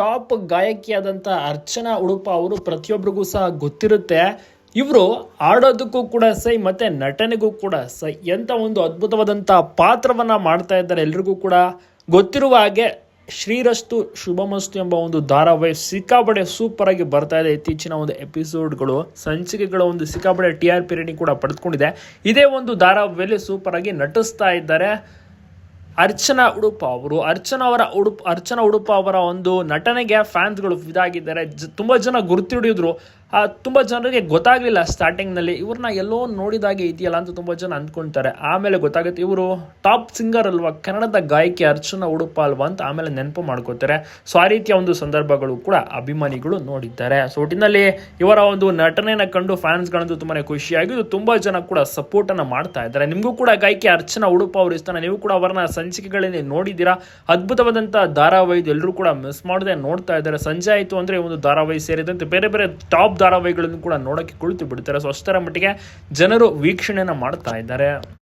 Top ಗಾಯಕಿಯಾದಂಥ Archana Udupa ಅವರು ಪ್ರತಿಯೊಬ್ಬರಿಗೂ ಸಹ ಗೊತ್ತಿರುತ್ತೆ. ಇವರು ಆಡೋದಕ್ಕೂ ಕೂಡ ಸೈ, ಮತ್ತೆ ನಟನೆಗೂ ಕೂಡ ಸೈ. ಎಂಥ ಒಂದು ಅದ್ಭುತವಾದಂಥ ಪಾತ್ರವನ್ನ ಮಾಡ್ತಾ ಇದ್ದಾರೆ ಎಲ್ರಿಗೂ ಕೂಡ ಗೊತ್ತಿರುವ ಹಾಗೆ ಶ್ರೀರಸ್ತು ಶುಭಮಸ್ತು ಎಂಬ ಒಂದು ಧಾರಾವಾಹಿ ಸಿಕ್ಕಾಪಡೆ ಸೂಪರ್ ಆಗಿ ಬರ್ತಾ ಇದೆ ಇತ್ತೀಚಿನ ಒಂದು ಎಪಿಸೋಡ್ಗಳು ಸಂಚಿಕೆಗಳ ಒಂದು ಸಿಕ್ಕಾಪಡೆ ಟಿ ಆರ್ ಪಿ ಕೂಡ ಪಡೆದುಕೊಂಡಿದೆ. ಇದೇ ಒಂದು ಧಾರಾವಾಹಿಯಲ್ಲಿ ಸೂಪರ್ ಆಗಿ ನಟಿಸ್ತಾ ಇದ್ದಾರೆ. ಅರ್ಚನಾ ಉಡುಪ ಅವರು, ಅರ್ಚನಾ ಅವರ ಉಡುಪ, ಅರ್ಚನಾ ಉಡುಪ ಅವರ ಒಂದು ನಟನೆಗೆ ಫ್ಯಾನ್ಸ್ಗಳು ಇದಾಗಿದ್ದಾರೆ. ತುಂಬ ಜನ ಗುರ್ತಿಡಿದ್ರು ತುಂಬ ಜನರಿಗೆ ಗೊತ್ತಾಗಲಿಲ್ಲ ಸ್ಟಾರ್ಟಿಂಗ್ನಲ್ಲಿ ಇವ್ರನ್ನ ಎಲ್ಲೋ ನೋಡಿದಾಗೆ ಇದೆಯಲ್ಲ ಅಂತ ತುಂಬ ಜನ ಅಂದ್ಕೊಳ್ತಾರೆ ಆಮೇಲೆ ಗೊತ್ತಾಗುತ್ತೆ ಇವರು ಟಾಪ್ ಸಿಂಗರ್ ಅಲ್ವಾ, ಕನ್ನಡದ ಗಾಯಕಿ ಅರ್ಚನಾ ಉಡುಪ ಅಲ್ವಾ ಅಂತ ಆಮೇಲೆ ನೆನಪು ಮಾಡ್ಕೋತಾರೆ. ಸೊ ಆ ರೀತಿಯ ಒಂದು ಸಂದರ್ಭಗಳು ಕೂಡ ಅಭಿಮಾನಿಗಳು ನೋಡಿದ್ದಾರೆ. ಸೊ ಒಟ್ಟಿನಲ್ಲಿ ಇವರ ಒಂದು ನಟನೆಯನ್ನು ಕಂಡು ಫ್ಯಾನ್ಸ್ಗಳಂತೂ ತುಂಬಾ ಖುಷಿಯಾಗಿದ್ದು ತುಂಬ ಜನ ಕೂಡ ಸಪೋರ್ಟನ್ನು ಮಾಡ್ತಾ ಇದ್ದಾರೆ. ನಿಮಗೂ ಕೂಡ ಗಾಯಕಿ ಅರ್ಚನಾ ಉಡುಪ ಅವರು ಇಷ್ಟನ ನೀವು ಕೂಡ ಅವರನ್ನ ಸಂಚಿಕೆಗಳಲ್ಲಿ ನೋಡಿದ್ದೀರಾ? ಅದ್ಭುತವಾದಂಥ ಧಾರಾವಾಹಿ ಎಲ್ಲರೂ ಕೂಡ ಮಿಸ್ ಮಾಡದೆ ನೋಡ್ತಾ ಇದ್ದಾರೆ. ಸಂಜೆ ಆಯಿತು ಅಂದರೆ ಒಂದು ಧಾರಾವಾಹಿ ಸೇರಿದಂತೆ ಬೇರೆ ಬೇರೆ ಧಾರಾವಾಹಿಗಳನ್ನು ಕೂಡ ನೋಡೋಕ್ಕೆ ಕುಳಿತು ಬಿಡ್ತಾರೆ. ಸೊ ಅಷ್ಟರ ಮಟ್ಟಿಗೆ ಜನರು ವೀಕ್ಷಣೆಯನ್ನು ಮಾಡ್ತಾ ಇದ್ದಾರೆ.